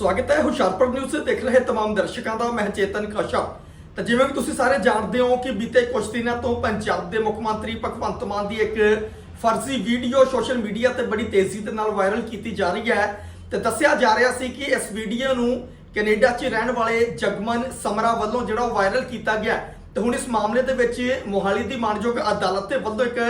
ਸਵਾਗਤ ਹੈ ਹੁਸ਼ਿਆਰਪੁਰ ਨਿਊਜ਼ ਤੇ ਦੇਖ ਰਹੇ ਤਮਾਮ ਦਰਸ਼ਕਾਂ ਦਾ, ਮੈਂ ਚੇਤਨ ਕਸ਼ਪ ਤਾਂ ਜਿਵੇਂ ਕਿ ਤੁਸੀਂ ਸਾਰੇ ਜਾਣਦੇ ਹੋ ਕਿ ਬੀਤੇ ਕੁਝ ਦਿਨਾਂ ਤੋਂ ਪੰਜਾਬ ਦੇ ਮੁੱਖ ਮੰਤਰੀ ਭਗਵੰਤ ਮਾਨ ਦੀ ਇੱਕ ਫਰਜ਼ੀ ਵੀਡੀਓ ਸੋਸ਼ਲ ਮੀਡੀਆ ਤੇ ਬੜੀ ਤੇਜ਼ੀ ਦੇ ਨਾਲ ਵਾਇਰਲ ਕੀਤੀ ਜਾ ਰਹੀ ਹੈ। ਤੇ ਦੱਸਿਆ ਜਾ ਰਿਹਾ ਸੀ ਕਿ ਇਸ ਵੀਡੀਓ ਨੂੰ ਕੈਨੇਡਾ 'ਚ ਰਹਿਣ ਵਾਲੇ ਜਗਮਨ ਸਮਰਾ ਵੱਲੋਂ ਜਿਹੜਾ ਵਾਇਰਲ ਕੀਤਾ ਗਿਆ ਤੇ ਹੁਣ ਇਸ ਮਾਮਲੇ ਦੇ ਵਿੱਚ ਮੋਹਾਲੀ ਦੀ ਮਾਨਯੋਗ ਅਦਾਲਤ ਦੇ ਵੱਲੋਂ ਇੱਕ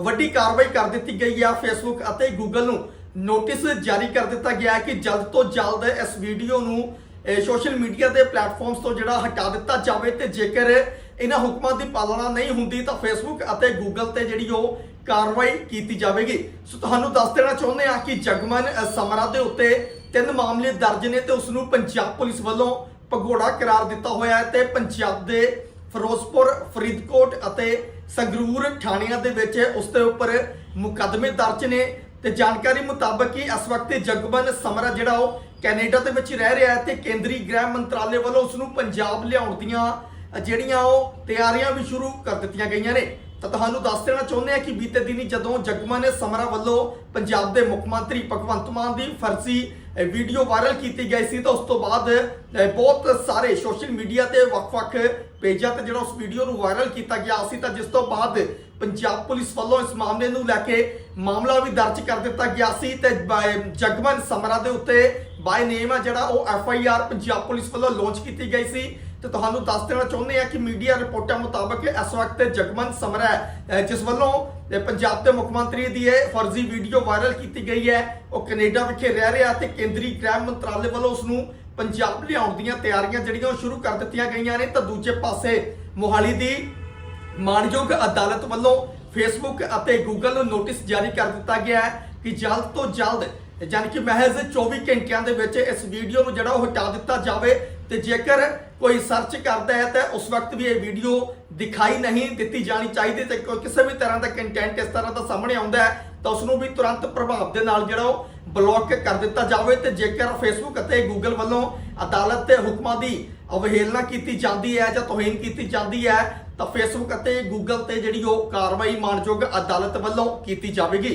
ਵੱਡੀ ਕਾਰਵਾਈ ਕਰ ਦਿੱਤੀ ਗਈ ਆ ਫੇਸਬੁੱਕ ਅਤੇ ਗੂਗਲ ਨੂੰ ਨੋਟਿਸ ਜਾਰੀ ਕਰ ਦਿੱਤਾ ਗਿਆ ਹੈ ਕਿ ਜਲਦ ਤੋਂ ਜਲਦ ਇਸ ਵੀਡੀਓ ਨੂੰ ਸੋਸ਼ਲ ਮੀਡੀਆ ਦੇ ਪਲੇਟਫਾਰਮਸ ਤੋਂ ਜਿਹੜਾ ਹਟਾ ਦਿੱਤਾ ਜਾਵੇ ਤੇ ਜੇਕਰ ਇਹਨਾਂ ਹੁਕਮਾਂ ਦੀ ਪਾਲਣਾ ਨਹੀਂ ਹੁੰਦੀ ਤਾਂ ਫੇਸਬੁੱਕ ਅਤੇ ਗੂਗਲ ਤੇ ਜਿਹੜੀ ਉਹ ਕਾਰਵਾਈ ਕੀਤੀ ਜਾਵੇਗੀ। ਸੋ ਤੁਹਾਨੂੰ ਦੱਸ ਦੇਣਾ ਚਾਹੁੰਦੇ ਹਾਂ ਕਿ ਜਗਮਨ ਸਮਰਾ ਦੇ ਉੱਤੇ ਤਿੰਨ ਮਾਮਲੇ ਦਰਜ ਨੇ ਤੇ ਉਸ ਨੂੰ ਪੰਜਾਬ ਪੁਲਿਸ ਵੱਲੋਂ ਭਗੌੜਾ ਕਰਾਰ ਦਿੱਤਾ ਹੋਇਆ ਹੈ ਤੇ ਪੰਜਾਬ ਦੇ ਫਿਰੋਜ਼ਪੁਰ, ਫਰੀਦਕੋਟ ਅਤੇ ਸੰਗਰੂਰ ਥਾਣਿਆਂ ਦੇ ਵਿੱਚ ਉਸ ਦੇ ਉੱਪਰ ਮੁਕੱਦਮੇ ਦਰਜ ਨੇ। ਤੇ ਜਾਣਕਾਰੀ ਮੁਤਾਬਕ ਕਿ ਇਸ ਵਕਤ ਜਗਬਨ ਸਮਰਾ ਜਿਹੜਾ ਉਹ ਕੈਨੇਡਾ ਦੇ ਵਿੱਚ ਰਹਿ ਰਿਹਾ ਹੈ ਤੇ ਕੇਂਦਰੀ ਗ੍ਰਹਿ ਮੰਤਰਾਲੇ ਵੱਲੋਂ ਉਸ ਨੂੰ ਪੰਜਾਬ ਲਿਆਉਣ ਦੀਆਂ ਜਿਹੜੀਆਂ ਉਹ ਤਿਆਰੀਆਂ ਵੀ ਸ਼ੁਰੂ ਕਰ ਦਿੱਤੀਆਂ ਗਈਆਂ ਨੇ। ਤਾਂ ਤੁਹਾਨੂੰ ਦੱਸ ਦੇਣਾ ਚਾਹੁੰਦੇ ਆ ਕਿ ਬੀਤੇ ਦਿਨੀ ਜਦੋਂ ਜਗਮਨ ਸਮਰਾ ਵੱਲੋਂ ਪੰਜਾਬ ਦੇ ਮੁੱਖ ਮੰਤਰੀ ਭਗਵੰਤ ਮਾਨ ਦੀ ਫਰਜ਼ੀ ਵੀਡੀਓ ਵਾਇਰਲ ਕੀਤੀ ਗਈ ਸੀ, ਤਾਂ ਉਸ ਤੋਂ ਬਾਅਦ ਬਹੁਤ ਸਾਰੇ ਸੋਸ਼ਲ ਮੀਡੀਆ ਤੇ ਵੱਖ-ਵੱਖ ਪੇਜਾਂ ਤੇ ਜਿਹੜਾ ਉਸ ਵੀਡੀਓ ਨੂੰ ਵਾਇਰਲ ਕੀਤਾ ਗਿਆ ਸੀ, ਤਾਂ ਜਿਸ ਤੋਂ ਬਾਅਦ ਪੰਜਾਬ ਪੁਲਿਸ ਵੱਲੋਂ ਇਸ ਮਾਮਲੇ ਨੂੰ ਲੈ ਕੇ ਮਾਮਲਾ ਵੀ ਦਰਜ ਕਰ ਦਿੱਤਾ ਗਿਆ ਸੀ, ਤੇ ਬਾਏ- ਜਗਮਨ ਸਮਰਾ ਦੇ ਉੱਤੇ ਬਾਈ ਨੇਮ ਆ ਜਿਹੜਾ ਉਹ F I R Punjab police ਵੱਲੋਂ ਲਾਂਚ ਕੀਤੀ ਗਈ ਸੀ। ਤੇ ਤੁਹਾਨੂੰ ਦੱਸ ਦੇਣਾ ਚਾਹੁੰਦੇ ਆ ਕਿ ਮੀਡੀਆ ਰਿਪੋਰਟਾਂ ਮੁਤਾਬਕ ਇਸ ਵਕਤ ਜਗਮਨ ਸਮਰਾ ਜਿਸ ਵੱਲੋਂ ਪੰਜਾਬ ਦੇ ਮੁੱਖ ਮੰਤਰੀ ਦੀ ਇਹ ਫਰਜ਼ੀ ਵੀਡੀਓ ਵਾਇਰਲ ਕੀਤੀ ਗਈ ਹੈ। ਉਹ ਕੈਨੇਡਾ ਵਿਖੇ ਰਹਿ ਰਿਹਾ ਤੇ ਕੇਂਦਰੀ ਗ੍ਰਹਿ ਮੰਤਰਾਲੇ ਵੱਲੋਂ ਉਸ ਨੂੰ ਪੰਜਾਬ ਲਿਆਉਣ ਦੀਆਂ ਤਿਆਰੀਆਂ ਜਿਹੜੀਆਂ ਉਹ ਸ਼ੁਰੂ ਕਰ ਦਿੱਤੀਆਂ ਗਈਆਂ ਨੇ। ਤਾਂ ਦੂਜੇ ਪਾਸੇ ਮੋਹਾਲੀ ਦੀ ਮਾਨਯੋਗ ਅਦਾਲਤ ਵੱਲੋਂ ਫੇਸਬੁੱਕ ਅਤੇ ਗੂਗਲ ਨੂੰ ਨੋਟਿਸ ਜਾਰੀ ਕਰ ਦਿੱਤਾ ਗਿਆ ਹੈ ਕਿ ਜਲਦ ਤੋਂ ਜਲਦ ਯਾਨੀ ਕਿ ਮਹਿਜ਼ 24 ਘੰਟਿਆਂ ਦੇ ਵਿੱਚ ਇਸ ਵੀਡੀਓ ਨੂੰ ਜਿਹੜਾ ਉਹ ਹਟਾ ਦਿੱਤਾ ਜਾਵੇ ਤੇ ਜੇਕਰ ਕੋਈ ਸਰਚ ਕਰਦਾ ਹੈ ਤਾਂ ਉਸ ਵਕਤ ਵੀ ਇਹ ਵੀਡੀਓ ਦਿਖਾਈ ਨਹੀਂ ਦਿੱਤੀ ਜਾਣੀ ਚਾਹੀਦੀ ਤੇ ਕੋਈ ਕਿਸੇ ਵੀ ਤਰ੍ਹਾਂ ਦਾ ਕੰਟੈਂਟ ਇਸ ਤਰ੍ਹਾਂ ਦਾ ਸਾਹਮਣੇ ਆਉਂਦਾ ਹੈ ਤਾਂ ਉਸ ਨੂੰ ਵੀ ਤੁਰੰਤ ਪ੍ਰਭਾਵ ਦੇ ਨਾਲ ਜਿਹੜਾ ਉਹ ਬਲੌਕ ਕਰ ਦਿੱਤਾ ਜਾਵੇ ਤੇ ਜੇਕਰ ਫੇਸਬੁੱਕ ਅਤੇ ਗੂਗਲ ਵੱਲੋਂ ਅਦਾਲਤ ਦੇ ਹੁਕਮਾਂ ਦੀ ਅਵਹੇਲਨਾ ਕੀਤੀ ਜਾਂਦੀ ਹੈ ਜਾਂ ਤੋਹੀਨ ਕੀਤੀ ਜਾਂਦੀ ਹੈ ਤਾਂ ਫੇਸਬੁੱਕ ਅਤੇ ਗੂਗਲ ਤੇ ਜਿਹੜੀ ਉਹ ਕਾਰਵਾਈ ਮਾਨਯੋਗ ਅਦਾਲਤ ਵੱਲੋਂ ਕੀਤੀ ਜਾਵੇਗੀ।